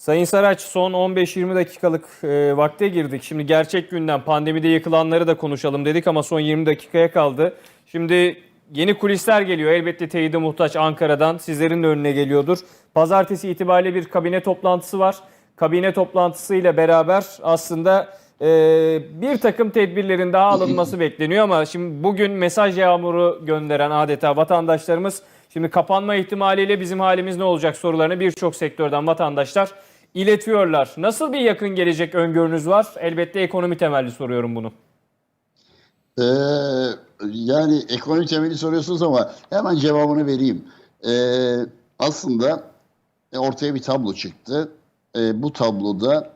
Sayın Saraç son 15-20 dakikalık e, vakte girdik. Şimdi gerçek günden pandemide yıkılanları da konuşalım dedik ama son 20 dakikaya kaldı. Şimdi yeni kulisler geliyor. Elbette teyide muhtaç Ankara'dan sizlerin önüne geliyordur. Pazartesi itibariyle bir kabine toplantısı var. Kabine toplantısıyla beraber aslında e, bir takım tedbirlerin daha alınması bekleniyor ama şimdi bugün mesaj yağmuru gönderen adeta vatandaşlarımız şimdi kapanma ihtimaliyle bizim halimiz ne olacak sorularını birçok sektörden vatandaşlar iletiyorlar. Nasıl bir yakın gelecek öngörünüz var? Elbette ekonomi temelli soruyorum bunu. Ee, yani ekonomi temeli soruyorsunuz ama hemen cevabını vereyim. Ee, aslında e, ortaya bir tablo çıktı. Ee, bu tabloda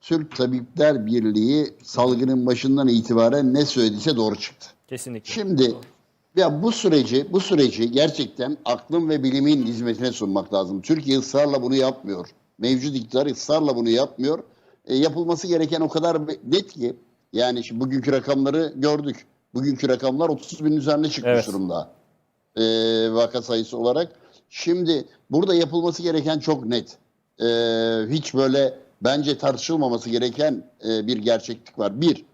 Türk Tabipler Birliği salgının başından itibaren ne söylediyse doğru çıktı. Kesinlikle. Şimdi ya bu süreci bu süreci gerçekten aklın ve bilimin hizmetine sunmak lazım. Türkiye ısrarla bunu yapmıyor. Mevcut iktidar ısrarla bunu yapmıyor. E, yapılması gereken o kadar net ki yani şimdi bugünkü rakamları gördük. Bugünkü rakamlar 30 bin üzerine çıkmış Evet. durumda. E, vaka sayısı olarak. Şimdi burada yapılması gereken çok net. E, hiç böyle bence tartışılmaması gereken e, bir gerçeklik var. Bir,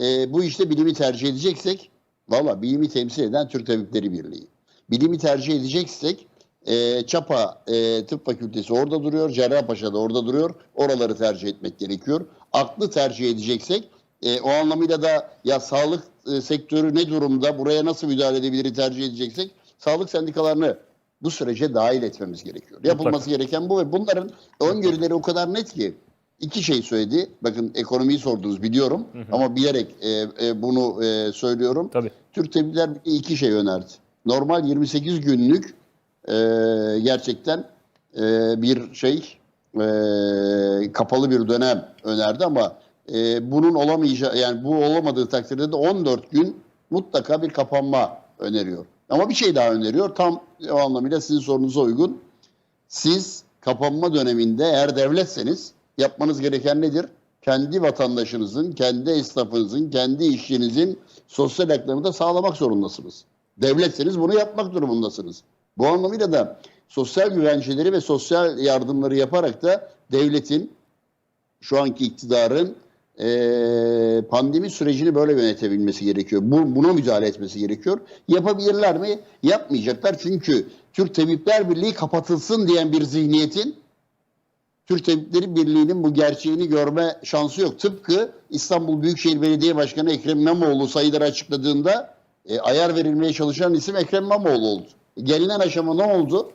e, bu işte bilimi tercih edeceksek, valla bilimi temsil eden Türk Tabipleri Birliği. Bilimi tercih edeceksek, e, Çapa e, Tıp Fakültesi orada duruyor, Cerrahpaşa da orada duruyor. Oraları tercih etmek gerekiyor. Aklı tercih edeceksek, e, o anlamıyla da ya sağlık e, sektörü ne durumda, buraya nasıl müdahale edebiliriz tercih edeceksek, sağlık sendikalarını bu sürece dahil etmemiz gerekiyor. Yapılması gereken bu ve bunların öngörüleri o kadar net ki iki şey söyledi. Bakın ekonomiyi sordunuz biliyorum ama bilerek e, e, bunu e, söylüyorum. Tabii. Türk Tabipler iki şey önerdi. Normal 28 günlük e, gerçekten e, bir şey e, kapalı bir dönem önerdi ama e, bunun olamayacağı yani bu olamadığı takdirde de 14 gün mutlaka bir kapanma öneriyor. Ama bir şey daha öneriyor. Tam o anlamıyla sizin sorunuza uygun. Siz kapanma döneminde eğer devletseniz yapmanız gereken nedir? Kendi vatandaşınızın, kendi esnafınızın, kendi işçinizin sosyal haklarını da sağlamak zorundasınız. Devletseniz bunu yapmak durumundasınız. Bu anlamıyla da sosyal güvenceleri ve sosyal yardımları yaparak da devletin şu anki iktidarın eee, pandemi sürecini böyle yönetebilmesi gerekiyor. Bu, buna müdahale etmesi gerekiyor. Yapabilirler mi? Yapmayacaklar. Çünkü Türk Tabipler Birliği kapatılsın diyen bir zihniyetin Türk Tabipleri Birliği'nin bu gerçeğini görme şansı yok. Tıpkı İstanbul Büyükşehir Belediye Başkanı Ekrem İmamoğlu sayıları açıkladığında e, ayar verilmeye çalışan isim Ekrem İmamoğlu oldu. Gelinen aşama ne oldu?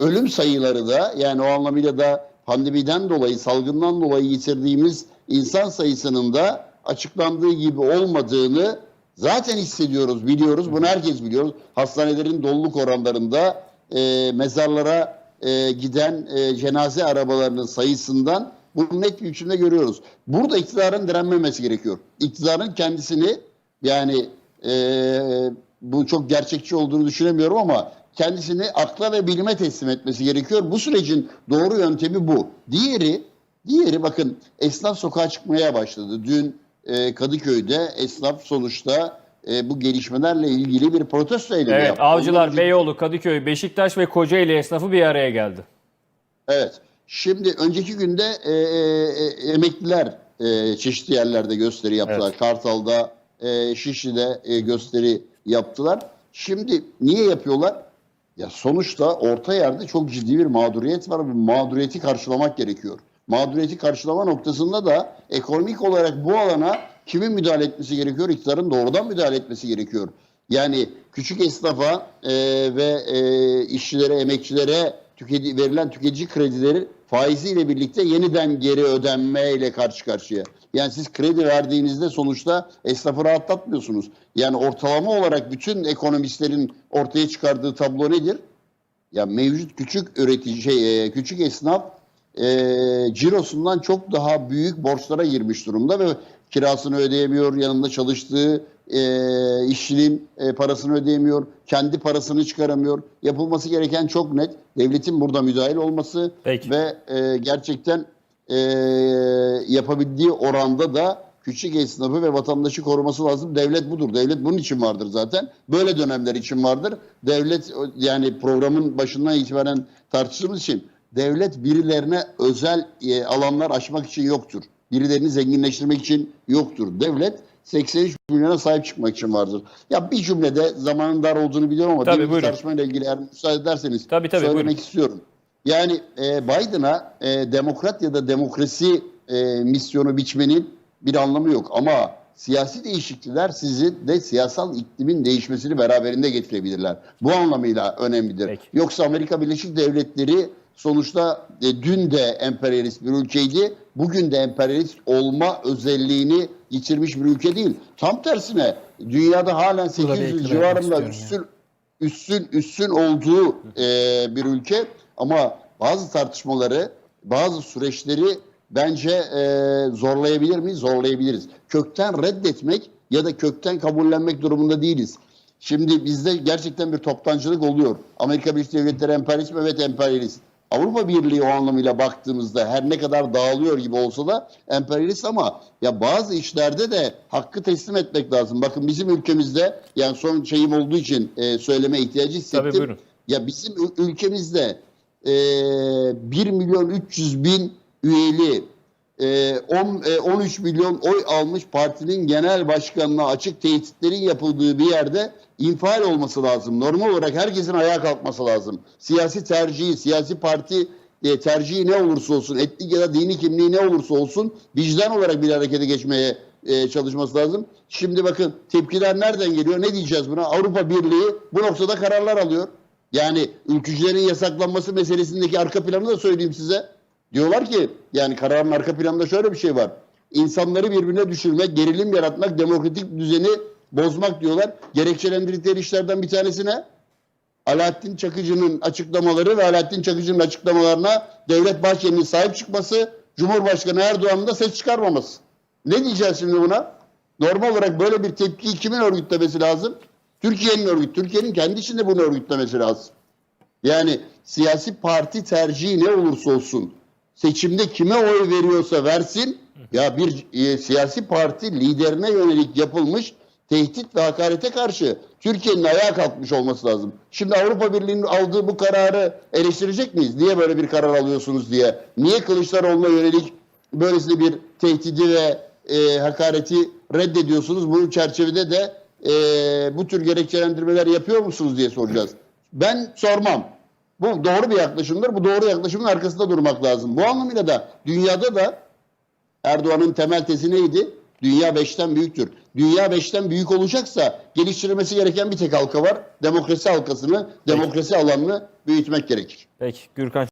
ölüm sayıları da yani o anlamıyla da pandemiden dolayı, salgından dolayı yitirdiğimiz insan sayısının da açıklandığı gibi olmadığını zaten hissediyoruz, biliyoruz. Bunu herkes biliyoruz. Hastanelerin doluluk oranlarında e, mezarlara e, giden e, cenaze arabalarının sayısından bunu net bir biçimde görüyoruz. Burada iktidarın direnmemesi gerekiyor. İktidarın kendisini yani e, bu çok gerçekçi olduğunu düşünemiyorum ama kendisini akla ve bilime teslim etmesi gerekiyor. Bu sürecin doğru yöntemi bu. Diğeri, diğeri bakın esnaf sokağa çıkmaya başladı. Dün e, Kadıköy'de esnaf sonuçta e, bu gelişmelerle ilgili bir protesto eylemi Evet, yaptı. Avcılar, Ondan- Beyoğlu, Kadıköy, Beşiktaş ve Kocaeli esnafı bir araya geldi. Evet. Şimdi önceki günde e, e, emekliler e, çeşitli yerlerde gösteri yaptılar. Kartal'da, e, Şişli'de e, gösteri yaptılar. Şimdi niye yapıyorlar? Ya sonuçta orta yerde çok ciddi bir mağduriyet var. Bu mağduriyeti karşılamak gerekiyor. Mağduriyeti karşılama noktasında da ekonomik olarak bu alana kimin müdahale etmesi gerekiyor? İktidarın doğrudan müdahale etmesi gerekiyor. Yani küçük esnafa e, ve e, işçilere, emekçilere tüketi, verilen tüketici kredileri faiziyle birlikte yeniden geri ödenmeyle karşı karşıya. Yani siz kredi verdiğinizde sonuçta esnafı rahatlatmıyorsunuz. Yani ortalama olarak bütün ekonomistlerin ortaya çıkardığı tablo nedir? Ya mevcut küçük üretici şey e, küçük esnaf e, cirosundan çok daha büyük borçlara girmiş durumda ve kirasını ödeyemiyor, yanında çalıştığı e, işçinin e, parasını ödeyemiyor, kendi parasını çıkaramıyor. Yapılması gereken çok net. Devletin burada müdahil olması Peki. ve e, gerçekten e, yapabildiği oranda da küçük esnafı ve vatandaşı koruması lazım. Devlet budur. Devlet bunun için vardır zaten. Böyle dönemler için vardır. Devlet yani programın başından itibaren tartıştığımız için devlet birilerine özel e, alanlar açmak için yoktur. Birilerini zenginleştirmek için yoktur. Devlet 83 milyona sahip çıkmak için vardır. Ya bir cümlede zamanın dar olduğunu biliyorum ama Tabii, buyurun. tartışmayla ilgili eğer müsaade ederseniz Tabii, tabii, söylemek buyurun. istiyorum. Yani e, Biden'a e, demokrat ya da demokrasi e, misyonu biçmenin bir anlamı yok. Ama siyasi değişiklikler sizi de siyasal iklimin değişmesini beraberinde getirebilirler. Bu anlamıyla önemlidir. Peki. Yoksa Amerika Birleşik Devletleri sonuçta e, dün de emperyalist bir ülkeydi. Bugün de emperyalist olma özelliğini yitirmiş bir ülke değil. Tam tersine dünyada halen Burada bir 800 ekleme civarında üstün üstün üstün olduğu e, bir ülke ama bazı tartışmaları, bazı süreçleri bence e, zorlayabilir miyiz? Zorlayabiliriz. Kökten reddetmek ya da kökten kabullenmek durumunda değiliz. Şimdi bizde gerçekten bir toptancılık oluyor. Amerika Birleşik Devletleri emperyalist? Evet emperyalist. Avrupa Birliği o anlamıyla baktığımızda her ne kadar dağılıyor gibi olsa da emperyalist ama ya bazı işlerde de hakkı teslim etmek lazım. Bakın bizim ülkemizde yani son şeyim olduğu için e, söyleme ihtiyacı hissettim. Tabii, buyurun. Ya bizim ül- ülkemizde e, 1 milyon 300 bin üyeli e, on- e, 13 milyon oy almış partinin genel başkanına açık tehditlerin yapıldığı bir yerde infial olması lazım. Normal olarak herkesin ayağa kalkması lazım. Siyasi tercihi, siyasi parti e, tercihi ne olursa olsun, etnik ya da dini kimliği ne olursa olsun vicdan olarak bir harekete geçmeye e, çalışması lazım. Şimdi bakın tepkiler nereden geliyor? Ne diyeceğiz buna? Avrupa Birliği bu noktada kararlar alıyor. Yani ülkücülerin yasaklanması meselesindeki arka planı da söyleyeyim size. Diyorlar ki yani kararın arka planında şöyle bir şey var. İnsanları birbirine düşürmek, gerilim yaratmak, demokratik düzeni bozmak diyorlar. Gerekçelendirdikleri işlerden bir tanesi ne? Alaaddin Çakıcı'nın açıklamaları ve Alaaddin Çakıcı'nın açıklamalarına Devlet Bahçeli'nin sahip çıkması, Cumhurbaşkanı Erdoğan'ın da ses çıkarmaması. Ne diyeceğiz şimdi buna? Normal olarak böyle bir tepkiyi kimin örgütlemesi lazım? Türkiye'nin örgüt, Türkiye'nin kendi içinde bunu örgütlemesi lazım. Yani siyasi parti tercihi ne olursa olsun seçimde kime oy veriyorsa versin ya bir e, siyasi parti liderine yönelik yapılmış tehdit ve hakarete karşı Türkiye'nin ayağa kalkmış olması lazım. Şimdi Avrupa Birliği'nin aldığı bu kararı eleştirecek miyiz? Niye böyle bir karar alıyorsunuz diye. Niye Kılıçdaroğlu'na yönelik böylesine bir tehdidi ve e, hakareti reddediyorsunuz? Bu çerçevede de e, bu tür gerekçelendirmeler yapıyor musunuz diye soracağız. Ben sormam. Bu doğru bir yaklaşımdır. Bu doğru yaklaşımın arkasında durmak lazım. Bu anlamıyla da dünyada da Erdoğan'ın temel tezi neydi? Dünya beşten büyüktür. Dünya beşten büyük olacaksa geliştirilmesi gereken bir tek halka var. Demokrasi halkasını, demokrasi alanını büyütmek gerekir. Peki Gürkan